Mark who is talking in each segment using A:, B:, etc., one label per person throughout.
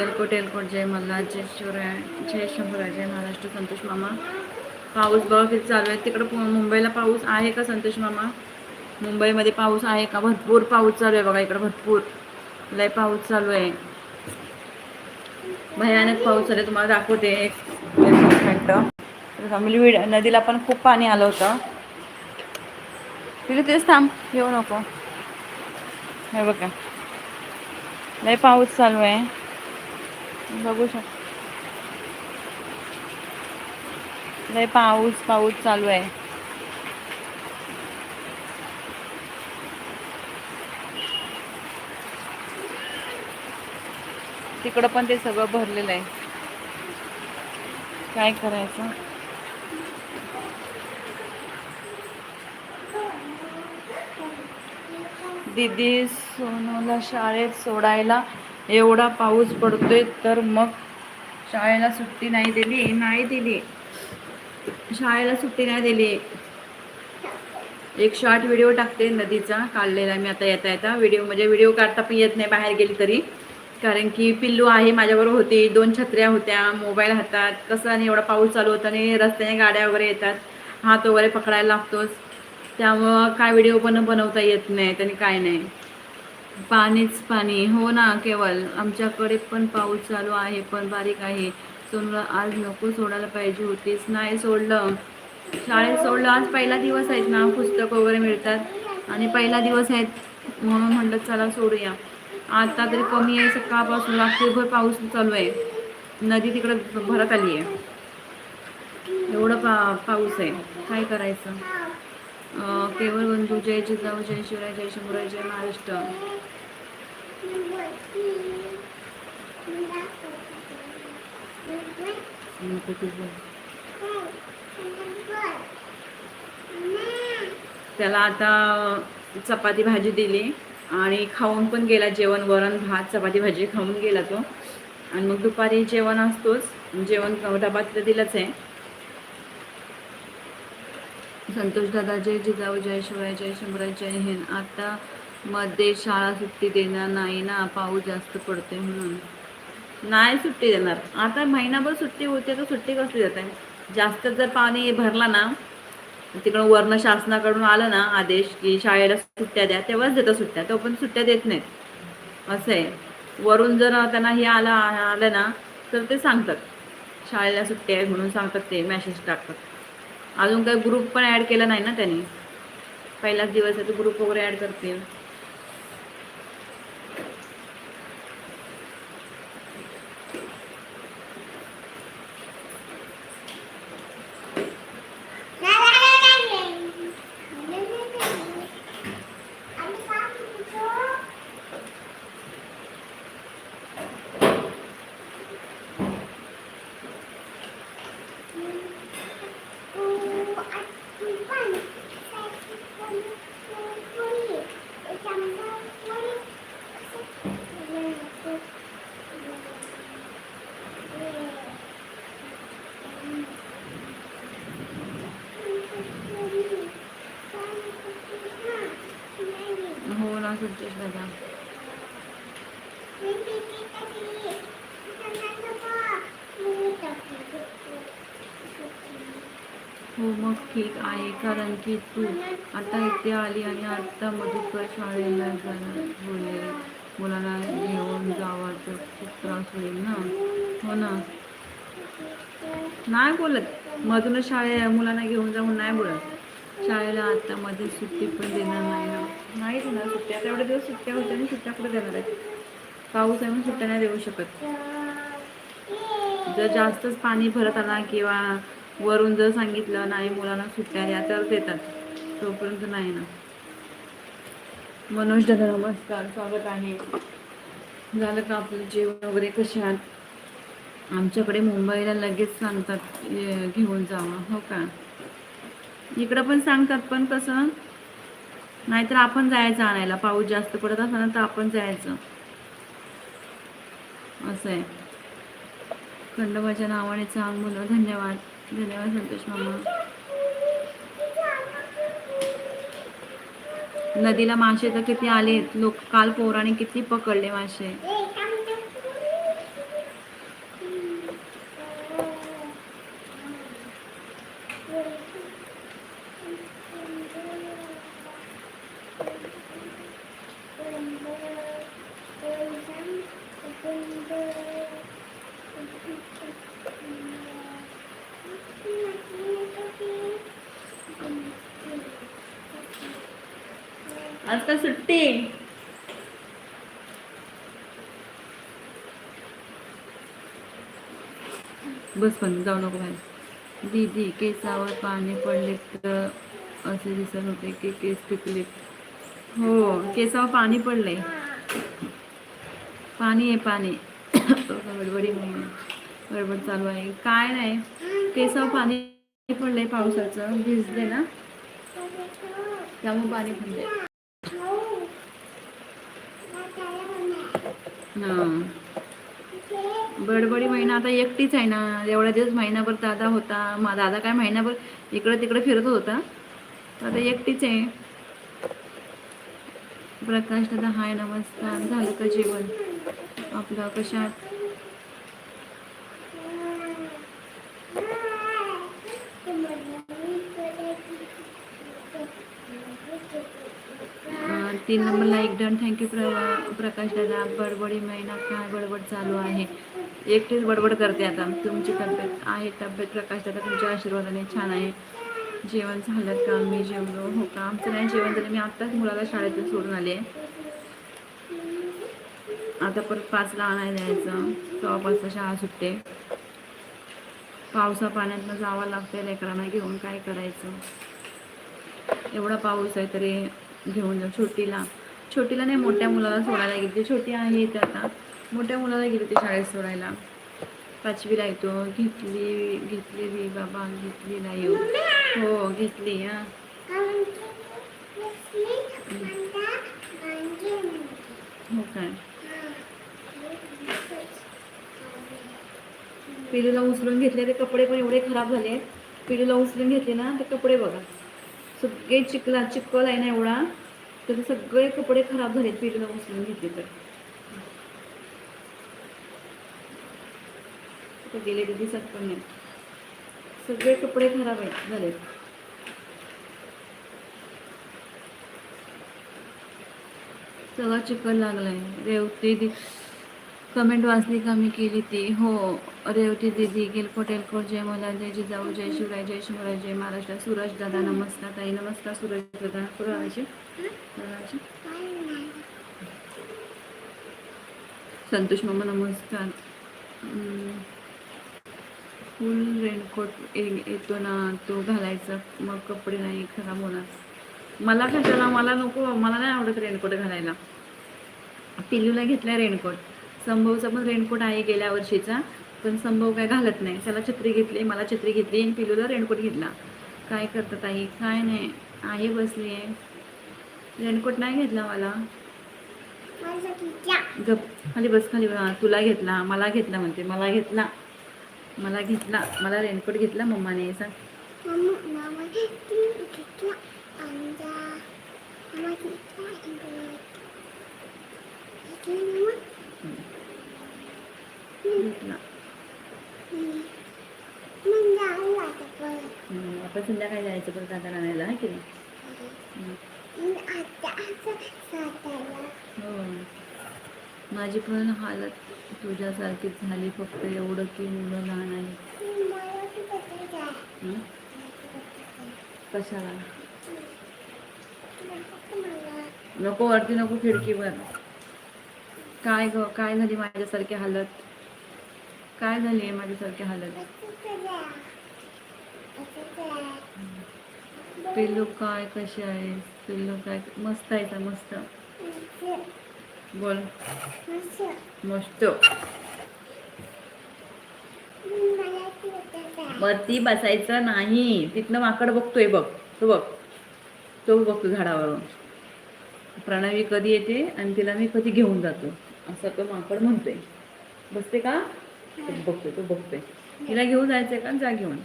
A: एलकोट एलकोट जय मल्हार जय शिवराय जय शंभराय जय महाराष्ट्र संतोष मामा. पाऊस बघा किती चालू आहे. तिकडं पु- मुंबईला पाऊस आहे का संतोष मामा? मुंबईमध्ये पाऊस आहे का? भरपूर पाऊस चालू आहे बघा इकडं भरपूर. लय पाऊस चालू आहे. भयानक पाऊस चालू आहे तुम्हाला दाखवते. एक एक नदीला पण खूप पाणी आलं होतं. तिथे तेच थांब येऊ नको. हे बघा. लय पाऊस चालू आहे. बघू शक लय पाऊस पाऊस चालू आहे. तिकडं पण ते सगळं भरलेलं आहे. काय करायचं? दीदी सोनूला शाळेत सोडायला एवढा पाऊस पडतोय तर मग शाळेला सुट्टी नाही दिली नाही दिली. शाळेला सुट्टी नाही दिली. एक शॉर्ट व्हिडिओ टाकते नदीचा काढलेला मी आता येता येता. व्हिडिओ म्हणजे व्हिडिओ काढता पण येत नाही बाहेर गेली तरी. कारण की पिल्लू आहे माझ्याबरोबर होती दोन छत्र्या होत्या मोबाईल हातात. कसं आणि एवढा पाऊस चालू होता आणि रस्त्याने गाड्या वगैरे येतात. हात वगैरे पकडायला लागतोच. त्यामुळं काय व्हिडिओ पण बनवता येत नाही आणि काय नाही. पाणीच पाणी. हो ना केवळ आमच्याकडे पण पाऊस चालू आहे पण बारीक आहे. सोनूला आज नको सोडायला पाहिजे होतीच नाही सोडलं. शाळेत सोडलं. आज पहिला दिवस आहेत ना पुस्तक वगैरे मिळतात. आणि पहिला दिवस आहेत म्हणून म्हटलं चला सोडूया. आता तरी कमी आहे. सकाळपासून रात्रीभर पाऊस चालू आहे. नदी तिकडं भरत आली आहे एवढं पा पाऊस आहे. काय करायचं? केवळ बंधू जय जिजाऊ जय शिवराय जय शंभूराय जय महाराष्ट्र. त्याला आता चपाती भाजी दिली आणि खाऊन पण गेला जेवण वरण भात चपाती भाजी खाऊन गेला तो. आणि मग दुपारी जेवण असतोच. जेवण डबा तिथं दिलंच आहे. संतोष दादा जय जिजाऊ जय शिवराय जय शंभराय जय हिंद. आता मध्ये शाळा सुट्टी देणार नाही ना पाऊस जास्त पडते म्हणून. नाही सुट्टी देणार. आता महिनाभर सुट्टी होते तर सुट्टी कसली जाते जास्त जर पाणी भरला ना तिकडं वर्ण शासनाकडून आलं ना आदेश की शाळेला सुट्ट्या द्या तेव्हाच देतात सुट्ट्या. तो पण सुट्ट्या देत नाहीत. असं आहे. वरून जर त्यांना हे आलं आलं ना तर ते सांगतात. शाळेला सुट्ट्या आहे म्हणून सांगतात ते मॅसेज टाकतात. अजून काही ग्रुप पण ॲड केला नाही ना त्यांनी? पहिलाच दिवस आहे तर ग्रुप वगैरे ॲड करतील हो ना संतोष दादा हो मग ठीक आहे कारण की तू आता इथे आली आणि आता मधुकर शाळेला जाणार बोलले. मुलांना घेऊन जावा तर खूप त्रास होईल ना? हो ना? नाही बोलत. मधून शाळे मुलांना घेऊन जाऊन नाही बोलत. शाळेला आता मध्ये सुट्टी पण देणार नाही ना? नाही देणार सुट्ट्या. आता एवढे दिवस सुट्ट्या होत्या आणि सुट्ट्या कुठे देणार आहेत? पाऊस आहे सुट्ट्या नाही देऊ शकत. जर जास्तच पाणी भरत आला किंवा वरून जर सांगितलं नाही मुलांना सुट्ट्या द्या तर देतात. तोपर्यंत नाही ना. मनोज दादा नमस्कार. स्वागत आहे. झालं का आपलं जेवण वगैरे कसे आहात? आमच्याकडे मुंबईला लगेच सांगतात घेऊन जावा. हो का? इकडं पण सांगतात पण कसं नाहीतर आपण जायचं आणायला. पाऊस जास्त पडत असला तर आपण जायचं. असं आहे. खंडोबाच्या नावाने चांग मुलं धन्यवाद. धन्यवाद संतोष मामा नदीला मासे तर किती आले लोक काल पोराने किती पकडले मासे आज का सुट्टी? बस पण जाऊ नको बाहेर. दीदी केसावर पाणी पडले तर असे दिसत होते की केस पिकले. हो केसावर पाणी पडले पाणी आहे पाणी. गडबडी गडबड चालू आहे. काय नाही. केसावर पाणी पडलंय पावसाचं. भिजले ना. त्यामुळे पाणी पडले हां. बडबडी महिना आता एकटीच आहे ना. एवढ्या दिवस महिनाभर दादा होता. मा दादा काय महिनाभर इकडं तिकडं फिरत होता. आता एकटीच आहे. प्रकाश दादा हाय नमस्कार. झालं का जेवण? आपलं कशात तीन नंबरला एक डन थँक्यू प्र प्रकाश दादा. बडबडी महिना काय बडबड चालू आहे. एकटीच बडबड करते आता. तुमची तब्येत आहे तब्येत प्रकाश दादा तुमच्या आशीर्वादाने छान आहे. जेवण झालं का? मी जेवलो. हो का? आमचं नाही जेवण झालं. मी आत्ताच मुलाला शाळेतून सोडून आले. आता परत पाचला आणायला जायचं. सव्वा पाचला शाळा सुटते. पावसा पाण्यातनं जावं लागतं लेकरांना घेऊन काय करायचं? एवढा पाऊस आहे तरी घेऊन जाऊ छोटीला. छोटीला नाही मोठ्या मुलाला सोडायला गेली छोटी आहे ते आता. मोठ्या मुलाला गेली ती शाळेत सोडायला. पाचवीला येतो. घेतली घेतली रे बाबा घेतली नाही हो घेतली हा. हो काय? पिलूला उचलून घेतले ते कपडे पण एवढे खराब झाले. पिलूला उचलून घेतले ना ते कपडे बघा. सगळे चिखला चिखल आहे ना एवढा तर सगळे कपडे खराब झालेत पिलूला उचलून घेतले तर. गेले ते दिसत पण नाही. सगळे कपडे खराब आहेत झालेत सगळा चिखल लागलाय. रेवती दिस कमेंट वाचली का मी केली ती. हो रेवती दिदी गिलकोट एलकोट जय मला जय जिजाऊ जय शिवराय जय शिवराय जय महाराष्ट्र सूरज दादा नमस्कार ताई नमस्कार सूरज दादा. कुणाचे संतोष मामा नमस्कार. फुल रेनकोट येतो ना तो घालायचा. मग कपडे नाही खराब होणार. मला कशाला? मला नको मला नाही आवडत रेनकोट घालायला. पिल्लूला घेतलाय रेनकोट. संभवचा पण रेनकोट आहे गेल्या वर्षीचा पण संभव काय घालत नाही. त्याला छत्री घेतली मला छत्री घेतली आणि पिलूला रेनकोट घेतला. काय करतात आई काय नाही. आहे बसली आहे. रेनकोट नाही घेतला मला. गप. खाली बस खाली हा, तुला घेतला मला घेतला म्हणते. मला घेतला. मला घेतला. मला रेनकोट घेतला मम्माने. सांग. घेतला आपण संध्याकाळी जायचं परत दादा आणायला आहे की नाही? हो. माझी पण हालत तुझ्यासारखीच झाली फक्त एवढं की मुलं लहान आहे कशाला? नको वरती नको खिडकीवर काय ग काय झाली माझ्यासारखी हालत? काय झाली आहे माझ्यासारखी हालत? पिल्लू काय कशी आहे? पिल्लू काय? मस्त आहे का? मस्त? बोल. मस्त. वरती बसायचं नाही. तिथनं माकड बघतोय बघ. तो बघ. तो बघतो झाडावरून. प्रणवी कधी येते आणि तिला मी कधी घेऊन जातो. असं तो माकड म्हणतोय. बसते का? तो बघतोय तो बघतोय. तिला घेऊन जायचंय का? जा घेऊन.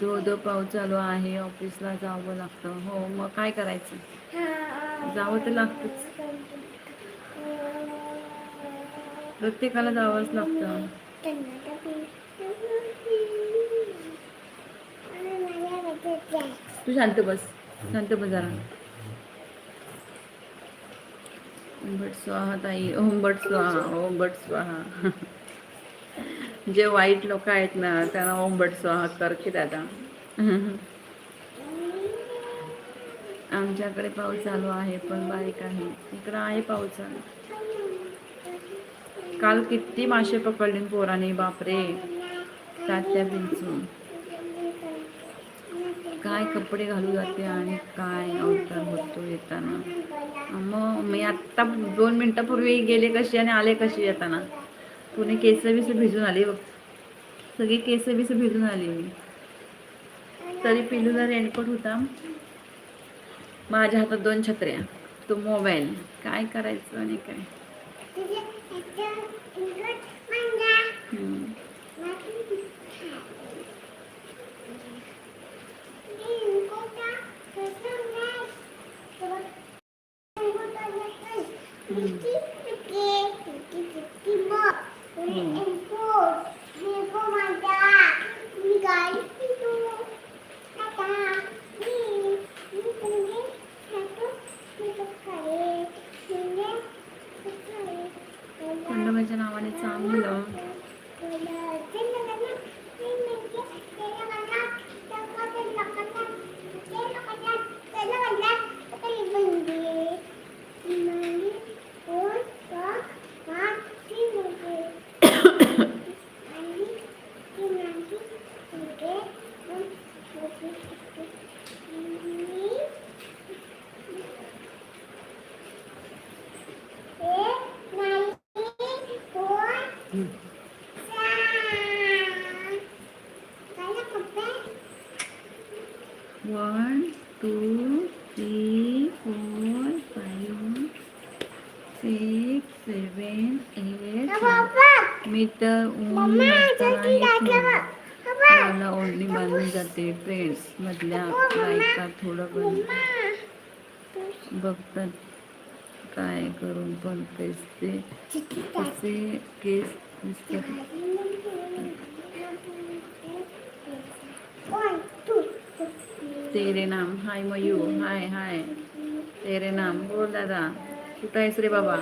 A: दो दो पाऊस चालू आहे ऑफिसला जावं लागतं. हो मग काय करायचं? जावं तर लागतंच.
B: प्रत्येकाला जावंच लागतं. तू शांत बस. शांत बस जरा ओम भट स्वाहा ताई ओम भट स्वाहा ओम भट स्वाहा. जे वाईट लोक आहेत ना त्यांना ओम भट स्वाहा कर की दादा. आमच्याकडे पाऊस चालू आहे पण बारीक आहे. इकडं आहे पाऊस. चालू काल किती मासे पकडले पोराने बापरे. तात्या बिंचून काय कपडे घालू जाते आणि काय अवतार होतो येताना. मग मी आत्ता दोन मिनिटापूर्वी गेले कशी आणि आले कशी येताना. पुणे केस बीस भिजून आली बघ. सगळी केस बीस भिजून आली मी. तरी पिलूला रेनकोट होता. माझ्या हातात दोन छत्र्या. तो मोबाईल. काय करायचं आणि काय? खंडोबाच्या मी तर ऊन मला ओढणी बांधून जाते. फ्रेंड्स मधल्या बायका थोडं पण बघतात काय करून पण केस ते. कसे केस तेरे नाम. हाय मयू हाय हाय तेरे नाम. बोल दादा. कुठं आहेस रे बाबा?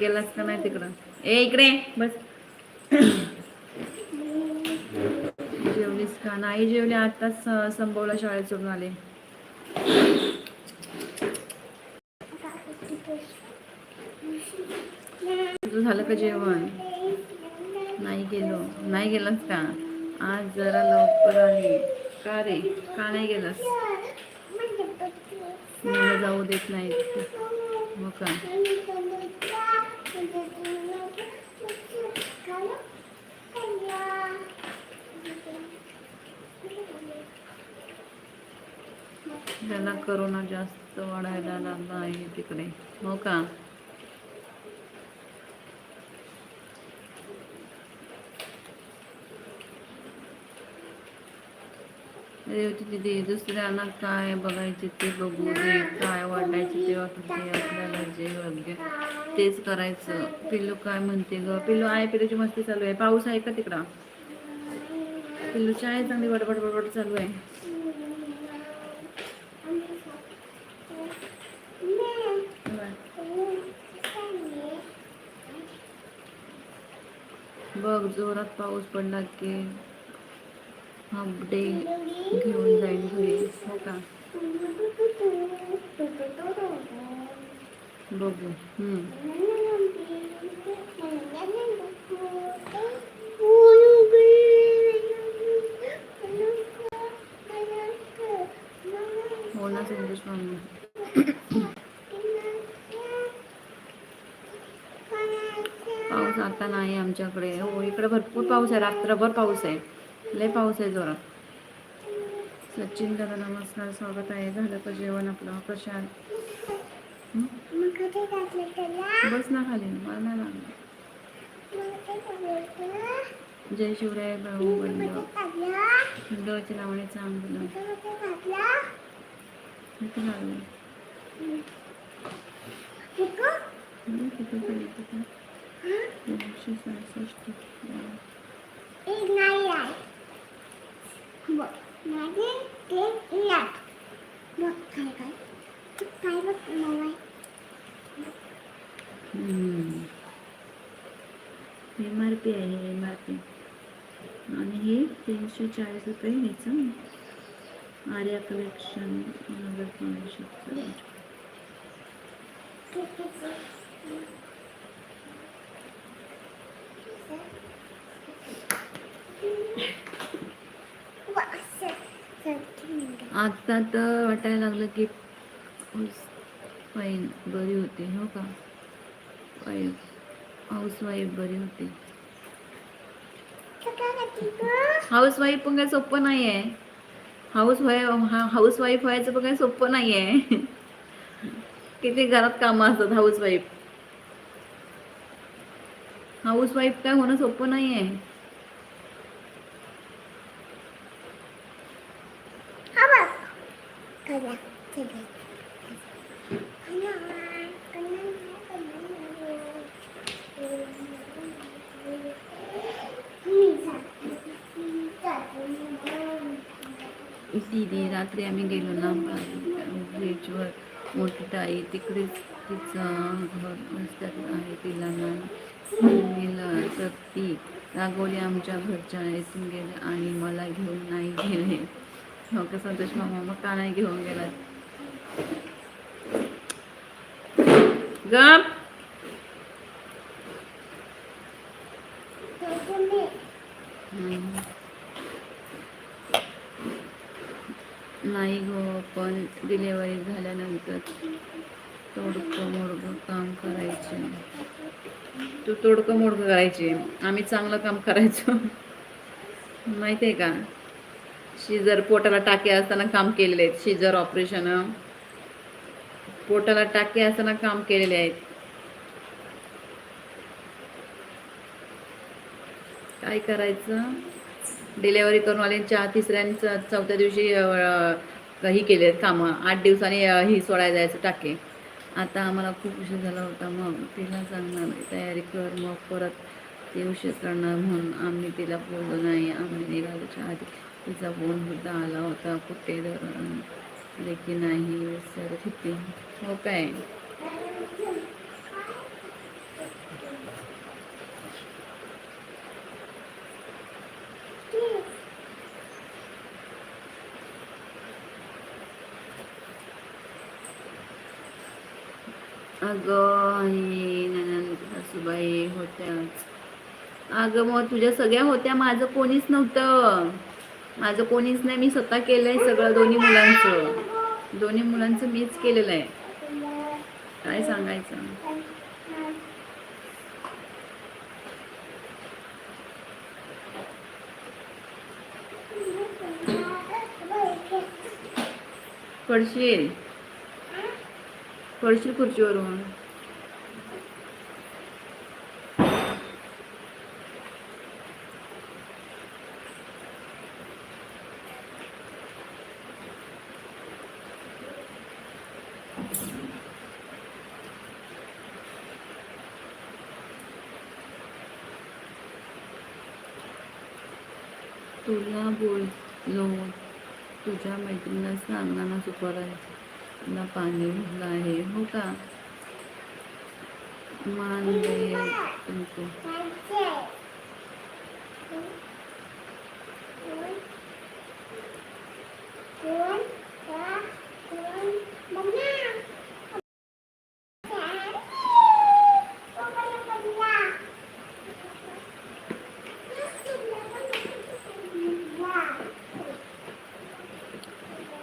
B: गेलास का नाही तिकडं? ए इकडे. बस. जेवलीस का? नाही जेवले आताच संभवला शाळेत सोडून आले. तुझं झालं का जेवण? नाही गेलो. नाही गेलास का? आज जरा लवकर आले का रे? का नाही गेलास? मला जाऊ देत नाही मग का त्याला करोना जास्त वाढायला लागला आहे तिकडे. हो का? तिथे दुसऱ्यांना काय बघायचे ते बघू दे. काय वाटायचे ते वाटू दे. आपल्याला जे योग्य तेच करायचं. पिल्लू काय म्हणते ग? पिल्लू आहे पिल्लूची मस्ती चालू आहे. पाऊस आहे का तिकडं? पिल्लूची आहे चांगली बडबड बडबड चालू आहे. बघ जोरात पाऊस पडला की हाफ डे घेऊन जाईल घरी हो का? बघू हम्म. हो ना संदेश पाऊस आता नाही आमच्याकडे. हो इकडे भरपूर पाऊस आहे. रात्रभर पाऊस आहे. लय पाऊस आहे जोरात. सचिन दादा नमस्कार. स्वागत आहे. झालं का जेवण आपलं? प्रशांत. बस ना खाली. मला नाही लागलं जय शिवराय भाऊ बंद लावणी चांगलं.
A: एम आर पी आहे एम आर पी आणि हे तीनशे चाळीस रुपये ह्याचं आर्या कलेक्शन नगर आता तर वाटायला लागलं की फाईन बरी होती हो का? वाईफ हाऊस वाईफ बरी होती. हाऊस वाईफ पण काय सोपं नाही आहे हाऊस वाईफ हाऊस वाईफ व्हायचं पण काय सोपं नाही आहे किती घरात कामं असतात हाऊस वाईफ हाऊस वाईफ काय होणं सोपं नाही आहे दीदी रात्री आम्ही गेलो ना ब्रिजवर मोठी ताई तिकडेच तिचं घर रस्त्यात आहे तिला ना गेलं तर ती रागवली आमच्या घरच्या इथून गेले आणि मला घेऊन नाही गेले. हो का संतोष मामा मग का नाही घेऊन गेला गप हम्म. नाही गो पण डिलेवरी झाल्यानंतर तोडकं मोडकं काम करायचे. तू तोडकं मोडकं करायचे. आम्ही चांगलं काम करायचो. माहिती आहे का? शिजर पोटाला टाके असताना काम केलेले आहेत. शिजर ऑपरेशन पोटाला टाके असताना काम केलेले आहेत. काय करायचं? डिलेवरी करून आले चहा तिसऱ्यांचा चौथ्या दिवशी ही केले आहेत कामं. आठ दिवसांनी ही सोडायला जायचं टाके. आता आम्हाला खूप उशीर झाला होता. मग तिला सांगणार तयारी कर. मग परत ते उशीर करणार म्हणून आम्ही तिला बोललो नाही. आम्ही निघाल्याच्या आधी तिचा फोन सुद्धा आला होता. कुठे देखील नाही. विसरत होती. हो काय? अगं हे ननंद सासूबाई होत्या अगं मग तुझ्या सगळ्या होत्या माझं कोणीच नव्हतं. माझं कोणीच नाही मी स्वतः केलंय सगळं दोन्ही मुलांचं. दोन्ही मुलांचं मीच केलेलं आहे. काय सांगायचं? पडशील? पडशील खुर्चीवरून तुला बोललो तुझ्या मैत्रिणीला सांग ना सुपर आहे ना पाणी भरलं आहे. हो का? मान दे तुमको.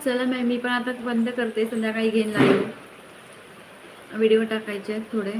A: चला मॅम मी पण आता बंद करते संध्याकाळी घेईन लाईव्ह व्हिडिओ टाकायचे आहेत थोडे.